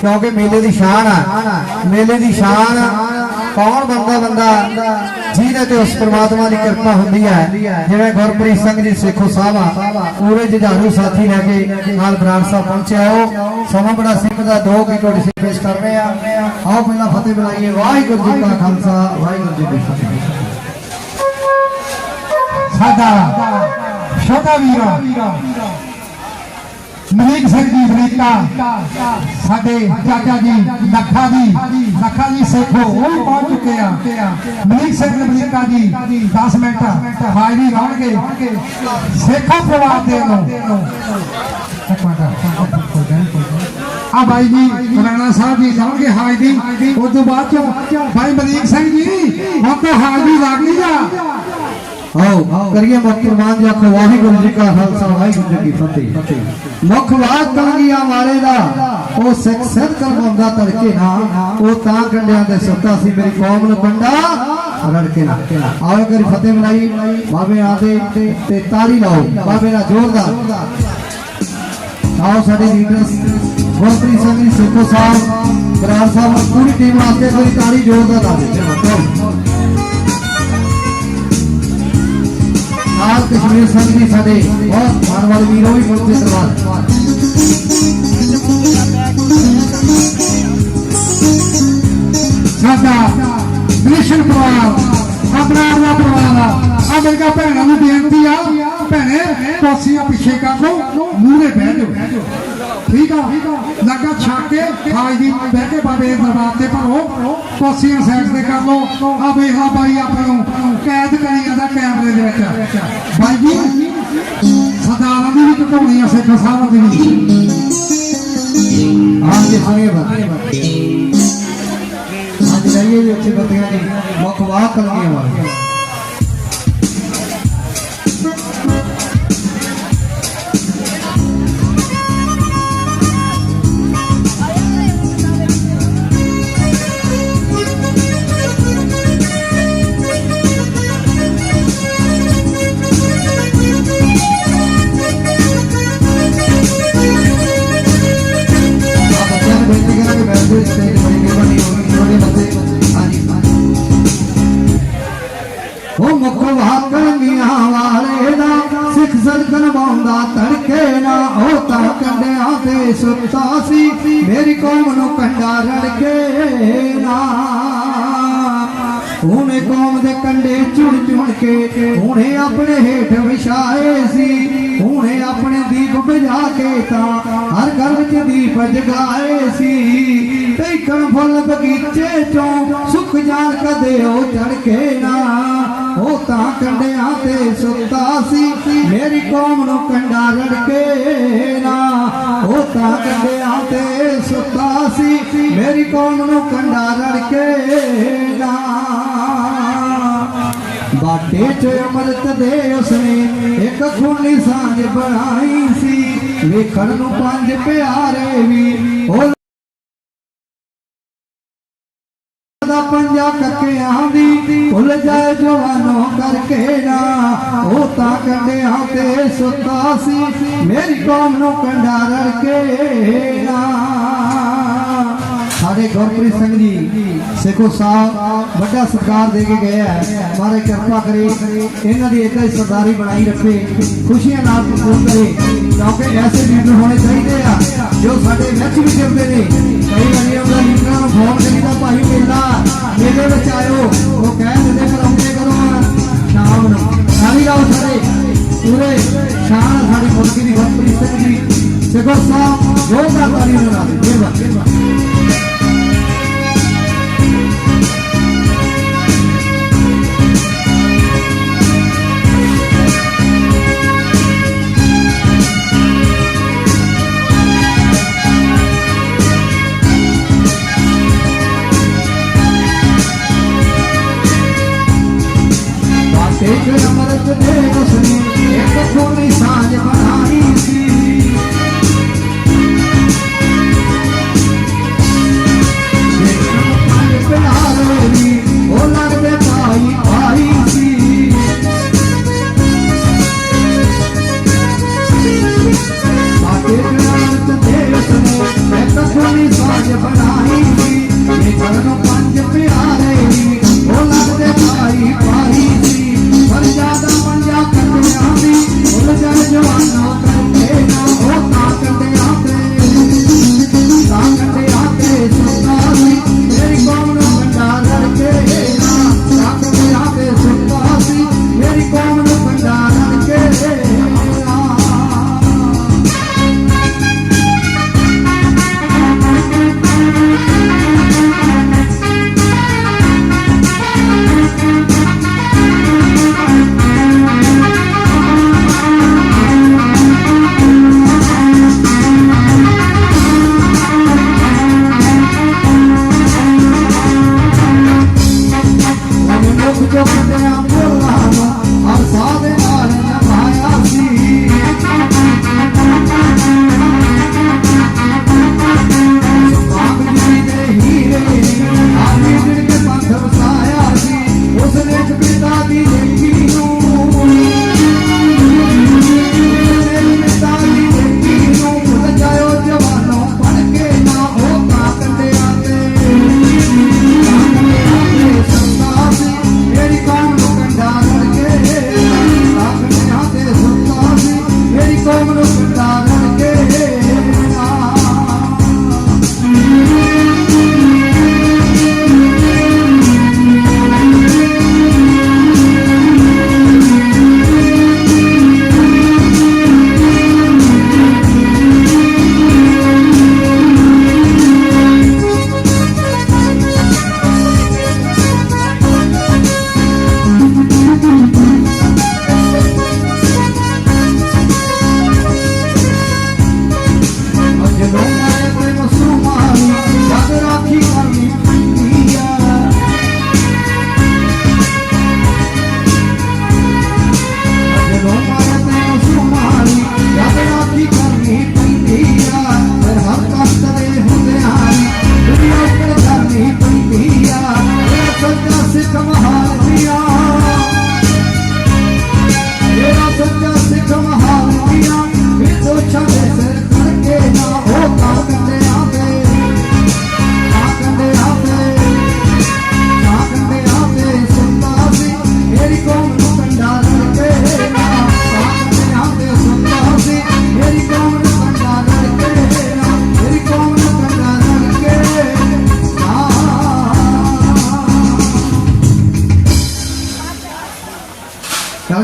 ਕਿਉਂਕਿ ਮੇਲੇ ਦੀ ਸ਼ਾਨ ਆ। ਮੇਲੇ ਦੀ ਸ਼ਾਨ ਕੌਣ ਬੰਦਾ ਬੰਦਾ ਜਿਹਦੇ ਤੇ ਉਸ ਪ੍ਰਮਾਤਮਾ ਦੀ ਕਿਰਪਾ ਹੁੰਦੀ ਹੈ? ਜਿਵੇਂ ਗੁਰਪ੍ਰੀਤ ਸਿੰਘ ਜੀ, ਸੇਖੋ ਸਾਹਿਬ ਆ ਪੂਰੇ ਜੁਝਾਰੂ ਸਾਥੀ ਲੈ ਕੇ ਨਾਲ ਬਰਾੜ ਸਾਹਿਬ ਪਹੁੰਚਿਆ ਹੋ ਸਮਾਂ ਬੜਾ ਸਿੰਘ ਦਾ ਦੋ ਕੀ ਤੁਹਾਡੇ ਸੇ ਪੇਸ਼ ਕਰ ਰਹੇ ਆ। ਆਓ ਪਹਿਲਾਂ ਫਤਿਹ ਬੁਲਾਈਏ। ਵਾਹਿਗੁਰੂ ਜੀ ਕਾ ਖਾਲਸਾ, ਵਾਹਿਗੁਰੂ ਜੀ ਕੀ ਫਤਿਹ। ਸਾਡਾ ਛੋਟਾ ਵੀਰ ਮਲੀਕ ਸਿੰਘ ਜੀ ਅਮਰੀਕਾ ਸਾਡੇ ਚਾਚਾ ਜੀ ਲੱਖਾ ਜੀ ਲੱਖਾ ਜੀ, ਸੇਖੋ, ਉਹ ਵੀ ਪਹੁੰਚ ਚੁੱਕੇ ਆ। ਮਲੀਕ ਸਿੰਘ ਅਮਰੀਕਾ ਜੀ 10 ਮਿੰਟ। ਹਾਜ਼ਰੀ ਲਾਉਣਗੇ। ਸੇਖੋ ਪਰਿਵਾਰ ਦੇ ਨੂੰ ਇੱਕ ਮਿੰਟ ਆ ਬਾਈ ਜੀ, ਰਾਣਾ ਸਾਹਿਬ ਜੀ ਲਾਉਣਗੇ ਹਾਜ਼ਰੀ। ਉਸ ਤੋਂ ਬਾਅਦ ਚੋਂ ਬਾਈ ਮਲੀਕ ਸਿੰਘ ਜੀ, ਹੁਣ ਤਾਂ ਹਾਜ਼ਰੀ ਲੱਗ ਗਈ ਆ। ਆਓ, ਕਰੀਏ ਮੁੱਖ ਪ੍ਰਮਾਨ ਜੀ ਆਖੋ, ਵਾਹਿਗੁਰੂ ਜੀ ਕਾ ਖਾਲਸਾ, ਵਾਹਿਗੁਰੂ ਜੀ ਕੀ ਫਤਿਹ। ਮੁੱਖ ਬਾਤ ਵਾਲੇ ਦਾ, ਉਹ ਸਿੱਖ ਸਿੱਧ ਕਰਵਾਉਂਦਾ ਤੜਕੇ ਨਾ, ਉਹ ਤਾਂ ਕੰਡਿਆਂ ਦੇ ਸੁੱਤਾ ਸੀ ਮੇਰੀ ਕੌਮ ਨੂੰ ਕੰਡਾ ਰੜਕੇ ਨਾ। ਆਓ ਕਰੀ ਫਤਿਹ ਮਨਾਈ, ਬਾਬੇ ਆਦੇ ਤੇ ਤਾਲੀ ਲਾਓ, ਬਾਬੇ ਦਾ ਜ਼ੋਰਦਾਰ। ਆਓ ਸਾਡੇ ਲੀਡਰ ਗੁਰਪ੍ਰੀਤ ਸਿੰਘ ਜੀ, ਸੇਖੋ ਸਾਹਿਬ, ਬਰਾੜ ਸਾਹਿਬ, ਪੂਰੀ ਟੀਮ ਵਾਸਤੇ ਕੋਈ ਤਾਲੀ ਜ਼ੋਰਦਾਰ ਲਾ ਦੇ ਚਲੋ ਆਲ ਕਸ਼ਮੀਰ ਸਿੰਘ ਜੀ ਸਾਡੇ ਬਹੁਤ ਮਾਣ ਵੀਰੋ ਵੀ ਬਹੁਤ ਦਰਬਾਰ ਸਾਡਾ ਮਿਸ਼ਨ ਪਰਿਵਾਰ, ਆਪਣਾ ਆਪਣਾ ਪਰਿਵਾਰ ਆ। ਆ ਮੇਰੇ ਕਾ ਭੈਣਾਂ ਨੂੰ ਬੇਨਤੀ ਆ ਭੈਣੇ ਕੋਸੀਆਂ ਪਿੱਛੇ ਕਰ ਲਓ। ਮੂਹਰੇ ਬਹਿ ਜਾਓ। ਠੀਕ ਆ? ਲੱਗਾ ਛੱਕ ਕੇ ਖਾਜ ਦੀ ਬਹਿ ਕੇ ਬਾਬੇ ਦਰਬਾਰ ਤੇ ਭਰੋ। ਕੋਸੀਆਂ ਸਾਈਡ ਤੇ ਕਰ ਲਓ। ਆ ਵੇਖ ਲਾ ਬਾਈ ਆਪਾਂ ਨੂੰ ਕੈਦ ਕਰੀ ਜਾਂਦਾ ਕੈਮਰੇ ਦੇ ਵਿੱਚ। ਬਾਈ ਜੀ, ਸਰਦਾਰਾਂ ਦੀ ਵੀ ਘਟਾਉਣੀ ਆ ਸਿੱਖ ਸਾਹਿਬਾਂ ਦੀ ਵੀ। ਆਜ ਦੇ ਸਮੇਂ ਬਾਅਦ ਅੱਜ ਲਈਏ ਜੀ ਬੱਤੀਆਂ ਦੀ ਮੁੱਖ ਵਾਕ ਕਲਗੀਆਂ ਨੂੰ ਕੰਡਾ ਨਾ। ਉਹਨੇ ਕੌਮ ਦੇ ਕੰਡੇ ਚੁਣ ਚੁਣ ਕੇ ਉਹਨੇ ਆਪਣੇ ਹੇਠ ਵਿਛਾਏ ਸੀ। ਉਹਨੇ ਆਪਣੇ ਦੀਪ ਬੁਝਾ ਕੇ ਤਾਂ ਹਰ ਘਰ ਵਿੱਚ ਦੀਪ ਜਗਾਏ ਸੀ। ਟੇਕਣ ਫੁੱਲ ਬਗੀਚੇ ਚੋਂ ਸੁੱਕ ਜਾਣ ਕਦੇ ਉਹ ਚੜ ਕੇ ਨਾ। ਉਹ ਤਾਂ ਕੰਡਿਆਂ ਤੇ ਸੁੱਤਾ ਸੀ। ਮੇਰੀ ਕੌਮ ਨੂੰ ਕੰਡਾ ਰੜਕੇ ਨਾ। ਉਹ ਤਾਂ ਕੰਡਿਆਂ ਤੇ ਸੁੱਤਾ ਸੀ। ਮੇਰੀ ਕੌਮ ਨੂੰ ਕੰਡਾ ਰੜਕੇ ਨਾ। ਬਾਟੇ ਚ ਅਮਰਤ ਦੇ ਉਸਨੇ ਇੱਕ ਖੂਨੀ ਸਾਂਝ ਬਣਾਈ ਸੀ। ਵੇਖਣ ਨੂੰ ਪੰਜ ਪਿਆਰੇ ਵੀ। ਪੰਜਾ ਕੱਕਿਆਂ ਦੀ ਭੁੱਲ ਜਾਏ ਜਵਾਨੋ ਕਰਕੇ ਨਾ। ਉਹ ਤਾਂ ਕੰਡਿਆਂ ਤੇ ਸੁੱਤਾ ਸੀ, ਮੇਰੀ ਕੌਮ ਨੂੰ ਕੰਡਾ ਰੜਕੇ ਨਾ। ਸਾਡੇ ਗੁਰਪ੍ਰੀਤ ਸਿੰਘ ਜੀ, ਸਿੱਖੋ ਸਾਹਿਬ, ਵੱਡਾ ਸਤਿਕਾਰ ਦੇ ਕੇ ਗਏ ਆ। ਮਾਰੇ ਕਿਰਪਾ ਕਰੇ, ਇਹਨਾਂ ਦੀ ਇਦਾਂ ਹੀ ਸਰਦਾਰੀ ਬਣਾਈ ਰੱਖੇ, ਖੁਸ਼ੀਆਂ ਨਾਲ ਪੂਰਨ ਕਰੇ। ਕਿਉਂਕਿ ਐਸੇ ਲੀਡਰ ਹੋਣੇ ਚਾਹੀਦੇ ਆ, ਜੋ ਸਾਡੇ ਵਿੱਚ ਵੀ ਜਿਉਂਦੇ ਨੇ। ਕਈ ਵਾਰੀ ਉਹਨਾਂ ਲੀਡਰਾਂ ਨੂੰ ਫੋਨ ਕਰੀਦਾ ਭਾਈ ਮੇਲਾ ਮੇਲੇ ਵਿੱਚ ਆਇਓ, ਉਹ ਕਹਿ ਦਿੰਦੇ ਕਰਾਉਂਦੇ ਕਰੋ ਸ਼ਾਮ ਨੂੰ। ਸਾਰੀ ਰਾਤ ਸਾਰੇ ਪੂਰੇ ਸ਼ਾਨ ਸਾਡੀ ਮੁਲਕੀ ਦੀ ਗੁਰਪ੍ਰੀਤ ਸਿੰਘ ਜੀ। ਸਿੱਖੋ ਸਾਹਿਬ ਜੋ ਤਾਲੀ ਨਾਲ ਮਿਹਰਬਾਨੀ। ਸਾਜ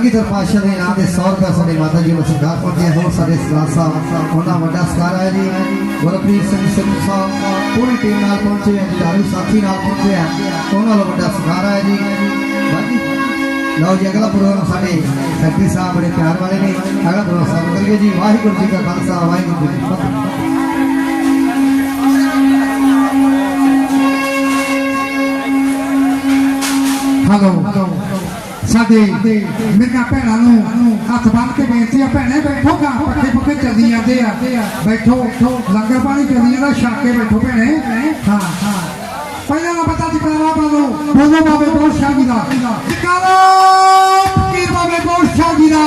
ਕਲਗੀਧਰ ਪਾਤਸ਼ਾਹ ਦੇ ਨਾਮ ਦੇ 100 ਰੁਪਏ ਸਾਡੇ ਮਾਤਾ ਜੀ ਨੂੰ ਸਰਕਾਰ ਪਹੁੰਚੇ ਹੋਰ ਸਾਡੇ ਸਰਦਾਰ ਸਾਹਿਬ, ਉਹਨਾਂ ਵੱਡਾ ਸਕਾਰ ਹੈ ਜੀ। ਗੁਰਪ੍ਰੀਤ ਸਿੰਘ ਸਿੰਘ ਸਾਹਿਬ, ਪੂਰੀ ਟੀਮ ਨਾਲ ਪਹੁੰਚੇ ਹੈ ਚਾਰੂ ਸਾਥੀ ਨਾਲ ਪਹੁੰਚੇ ਹੈ ਉਹਨਾਂ ਦਾ ਵੱਡਾ ਸਕਾਰ ਹੈ ਜੀ। ਬਾਕੀ, ਲਓ ਜੀ, ਅਗਲਾ ਪ੍ਰੋਗਰਾਮ ਸਾਡੇ ਸੈਕਟਰੀ ਸਾਹਿਬ ਬੜੇ ਪਿਆਰ ਵਾਲੇ ਨੇ। ਅਗਲਾ ਪ੍ਰੋਗਰਾਮ ਸਾਹਿਬ ਕਰੀਏ ਜੀ। ਵਾਹਿਗੁਰੂ ਜੀ ਕਾ ਖਾਲਸਾ, ਵਾਹਿਗੁਰੂ ਜੀ ਕੀ ਫਤਿਹ। ਹਲੋ। ਸਾਡੇ ਮੇਰੀਆਂ ਭੈਣਾਂ ਨੂੰ ਹੱਥ ਬੰਨ ਕੇ ਬੇਨਤੀ ਆ, ਭੈਣੇ ਬੈਠੋ ਗਾ ਪੱਕੇ ਪੱਕੇ ਚੱਲੀ ਜਾਂਦੇ ਆ। ਬੈਠੋ ਲੰਗਰ ਪਾਣੀ ਚੱਲੀ ਜਾਂਦਾ, ਛੱਕ ਕੇ ਬੈਠੋ ਭੈਣੇ। ਹਾਂ ਹਾਂ। ਪਹਿਲਾਂ ਨਾ ਪਤਾ ਟਿਕਾਣਾ ਬਾਬੂ ਬੋਲੋ ਬਾਬੇ ਬਹੁਤ ਸ਼ਾਹ ਜੀ ਦਾ। ਟਿਕਾਣਾ ਫਕੀਰ ਬਾਬੇ ਬਹੁਤ ਜੀ ਦਾ।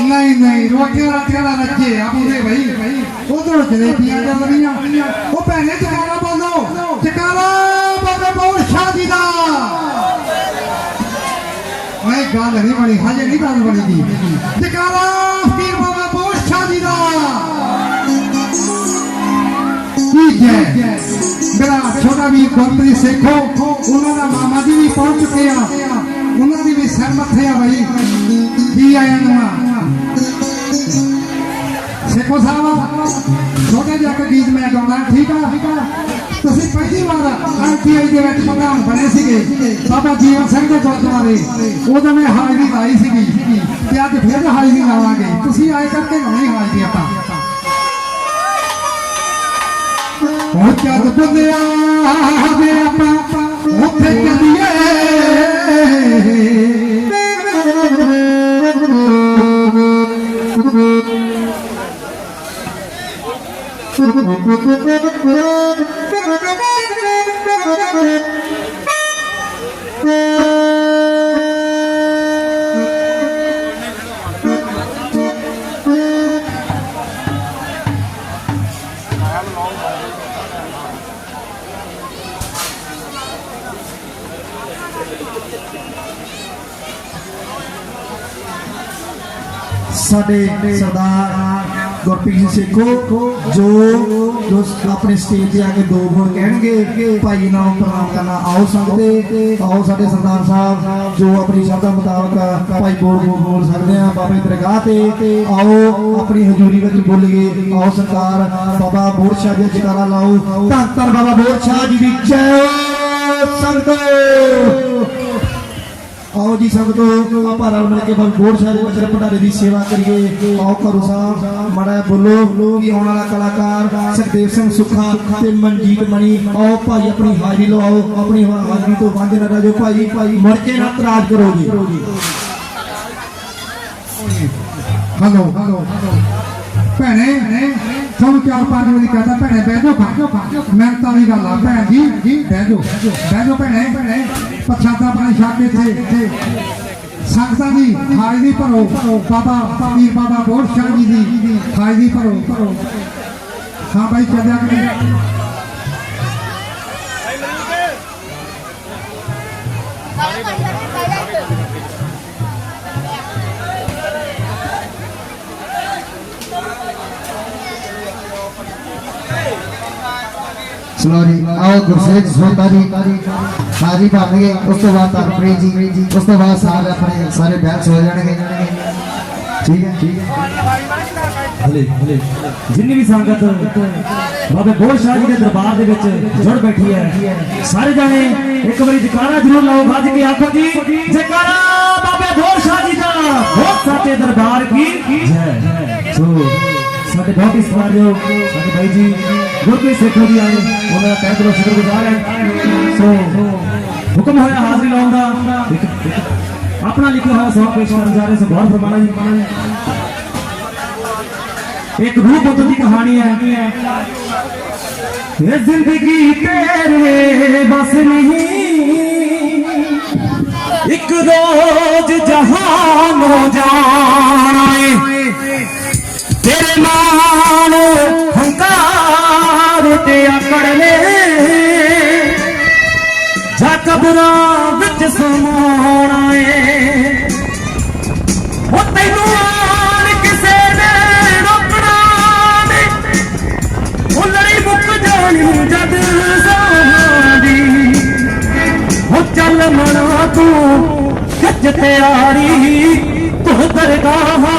ਨਹੀਂ ਨਹੀਂ, ਰੋਟੀਆਂ ਰਾਟੀਆਂ ਦਾ ਰੱਜੇ ਆ ਬੁਰੇ ਭਾਈ ਉਧਰ ਜਲੇਬੀਆਂ ਚੱਲ ਰਹੀਆਂ। ਉਹ ਭੈਣੇ ਟਿਕਾਣਾ ਬੋਲੋ। ਟਿਕਾਣਾ ਬਾਬੇ ਬਹੁਤ ਸ਼ਾਹ ਜੀ ਦਾ। ਓਏ ਗੱਲ ਨਹੀਂ ਬਣੀ ਹਜੇ ਨਹੀਂ ਗੱਲ ਬਣੀ ਦੀ ਜਕਾਰਾ ਫਕੀਰ ਬਾਬਾ ਬਹੁਤ ਸ਼ਾਹ ਜੀ ਦਾ ਕੀ ਜੈ ਮੇਰਾ ਛੋਟਾ ਵੀ ਗੁਰਪ੍ਰੀਤ ਸੇਖੋ ਉਹਨਾਂ ਦਾ ਮਾਮਾ ਜੀ ਵੀ ਪਹੁੰਚ ਚੁੱਕੇ ਆ ਉਹਨਾਂ ਦੀ ਵੀ ਸਿਰ ਮੱਥੇ ਆ ਬਈ ਕੀ ਆਇਆ ਨੂੰ ਆ ਸੇਖੋ ਸਾਹਿਬ ਛੋਟਾ ਜਿਹਾ ਇੱਕ ਗੀਤ ਮੈਂ ਗਾਉਂਦਾ ਠੀਕ ਆ ਤੁਸੀਂ ਪਹਿਲੀ ਵਾਰ ਆਈਟੀਆਈ ਦੇ ਵਿੱਚ ਪ੍ਰਧਾਨ ਬਣੇ ਸੀਗੇ ਬਾਬਾ ਜੀਵਨ ਸਿੰਘ ਦੇ ਗੁਰਦੁਆਰੇ ਉਦੋਂ ਮੈਂ ਹਾਜ਼ਰੀ ਲਾਈ ਸੀਗੀ ਤੇ ਅੱਜ ਫਿਰ ਹਾਜ਼ਰੀ ਲਾਵਾਂਗੇ ਤੁਸੀਂ ਆਏ ਕਰਕੇ ਨਹੀਂ ਹਾਜ਼ਰੀ ਆਪਾਂ ਉਹ ਚੱਲ ਬੰਦਿਆ ਵੇ ਆਪਾਂ ਉੱਥੇ ਚੱਲੀਏ Thank you. ਸਾਡੇ ਸਰਦਾਰ ਗੁਰਪ੍ਰੀਤ ਸਿੰਘ ਸੇਖੋ ਜੋ ਜੋ ਆਪਣੇ ਸਟੇਜ ਤੇ ਆ ਕੇ ਦੋ ਗੁਣ ਕਹਿਣਗੇ। ਭਾਈ ਨਾਲ ਪ੍ਰਣਾਮ ਕਰਨਾ। ਆਓ ਸੰਗਤੇ ਆਓ ਸਾਡੇ ਸਰਦਾਰ ਸਾਹਿਬ, ਜੋ ਆਪਣੀ ਸ਼ਬਦਾਂ ਮੁਤਾਬਕ ਭਾਈ ਬੋਲ ਬੋਲ ਬੋਲ ਸਕਦੇ ਆ ਬਾਬੇ ਦਰਗਾਹ ਤੇ। ਆਓ, ਆਪਣੀ ਹਜ਼ੂਰੀ ਵਿੱਚ ਬੋਲੀਏ। ਆਓ ਸਰਕਾਰ ਬਾਬਾ ਬੋਰ ਸ਼ਾਹ ਜੀ ਦਾ ਜਕਾਰਾ ਲਾਓ। ਧੰਨ ਧੰਨ ਬਾਬਾ ਬੋੜ ਸ਼ਾਹ ਜੀ ਦੀ ਜੈ ਸੰਗਤੋ। ਆਓ ਜੀ ਸਭ ਤੋਂ ਆਪਾਂ ਰਲ ਮਿਲ ਕੇ ਬਾਬਾ ਸਾਹਿਬ ਦੇ ਭੰਡਾਰੇ ਦੀ ਸੇਵਾ ਕਰੀਏ। ਆਓ ਕਰੋ ਸਾਹਿਬ ਮੜਾ ਬੋਲੋ ਕਿ ਆਉਣ ਵਾਲਾ ਕਲਾਕਾਰ ਸੁਖਦੇਵ ਸਿੰਘ ਸੁੱਖਾ ਤੇ ਮਨਜੀਤ ਮਣੀ। ਆਓ ਭਾਈ, ਆਪਣੀ ਹਾਜ਼ਰੀ ਲਵਾਓ ਆਪਣੀ ਹਾਜ਼ਰੀ ਤੋਂ ਵਾਂਝੇ ਨਾ ਰਹਿ ਜਾਓ ਭਾਈ। ਭਾਈ ਮੁੜ ਕੇ ਨਾ ਤਰਾਜ ਕਰੋ ਹਲੋ। ਭੈਣੇ ਤੁਹਾਨੂੰ ਚਾਰ ਪੰਜ ਵਾਰੀ ਕਹਤਾ ਭੈਣੇ, ਬਹਿ ਜਾਓ ਮੈਂ ਤਾਂ ਦੀ ਗੱਲ ਆ, ਭੈਣ ਜੀ ਜੀ ਬਹਿ ਜਾਓ ਬਹਿ ਜਾਓ, ਭੈਣੇ। ਭੈਣੇ ਪ੍ਰਸ਼ਾਦਾ ਪਾਣੀ ਛਕ ਕੇ ਤੇ ਤੇ ਸੰਗਤਾਂ ਦੀ ਹਾਜ਼ਰੀ ਭਰੋ। ਬਾਬਾ ਪੀਰ ਬਾਬਾ ਬੋੜ ਸ਼ਾਹ ਜੀ ਦੀ ਹਾਜ਼ਰੀ ਭਰੋ ਭਰੋ। ਹਾਂ ਭਾਈ ਚੱਲਿਆ ਕਿ ਨਹੀਂ ਆਓ ਗੁਰਸੇਵ ਸੋਤਾ ਸਾਰੀ ਬਣ ਗਏ ਉਸ ਤੋਂ ਬਾਅਦ ਹਰਪ੍ਰੀਤ ਜੀ। ਉਸ ਤੋਂ ਬਾਅਦ ਸਾਰੇ ਆਪਣੇ ਸਾਰੇ ਬੈਚ ਹੋ ਜਾਣਗੇ। ਠੀਕ ਹੈ? ਠੀਕ ਹੈ ਹਲੇ ਹਲੇ। ਜਿੰਨੀ ਵੀ ਸੰਗਤ ਬਾਬੇ ਬੋੜ ਸ਼ਾਹ ਜੀ ਦੇ ਦਰਬਾਰ ਦੇ ਵਿੱਚ ਜੁੜ ਬੈਠੀ ਹੈ, ਸਾਰੇ ਜਾਣੇ ਇੱਕ ਵਾਰੀ ਜਕਾਰਾ ਜ਼ਰੂਰ ਲਾਓ। ਗੱਜ ਕੇ ਆਖੋ ਜੀ, ਜਕਾਰਾ ਬਾਬੇ ਬੋੜ ਸ਼ਾਹ ਬਹੁਤ ਹੀ ਸਤਿਕਾਰਯੋਗ ਸਾਡੇ ਭਾਈ ਜੀ, ਗੁਰਪ੍ਰੀਤ ਸੇਖੋ ਜੀ ਆਏ ਉਹਨਾਂ ਦਾ ਤਹਿ ਦਿਲੋਂ ਸ਼ੁਕਰਗੁਜ਼ਾਰ ਹੈ। ਸੋ, ਹੁਕਮ ਹੋਇਆ ਹਾਜ਼ਰੀ ਲਾਉਣ ਦਾ। ਇੱਕ- ਇੱਕ ਆਪਣਾ ਲਿਖਿਆ ਹੋਇਆ ਸਵਾਲ ਪੇਸ਼ ਕਰਨ ਜਾ ਰਹੇ ਸੋ ਗੌਰ ਫਰਮਾਣਾ ਜੀ ਇੱਕ ਰੂਹ ਪੁੱਤ ਦੀ ਕਹਾਣੀ ਹੈ। ਇਹ ਜ਼ਿੰਦਗੀ ਤੇਰੇ ਬਸ ਨਹੀਂ। ਇੱਕ ਰੋਜ਼ ਜਹਾਨ ਹੋ ਜਾਣਾ ਜਾ ਵਿੱਚ ਸਮਾਉਣਾ ਏ ਉਹ ਤੈਨੂੰ ਆਣ ਕਿਸੇ ਨੇ ਰੋਕਣਾ ਨਹੀਂ। ਉਹ ਲੜੀ ਮੁੱਕ ਜਾਣੀ ਜਦ ਸਾਡੀ ਉਹ ਚੱਲ ਮਨਾ ਤੂੰ ਖੱਜ ਤਿਆਰੀ ਤੂੰ ਦਰਗਾਹਾਂ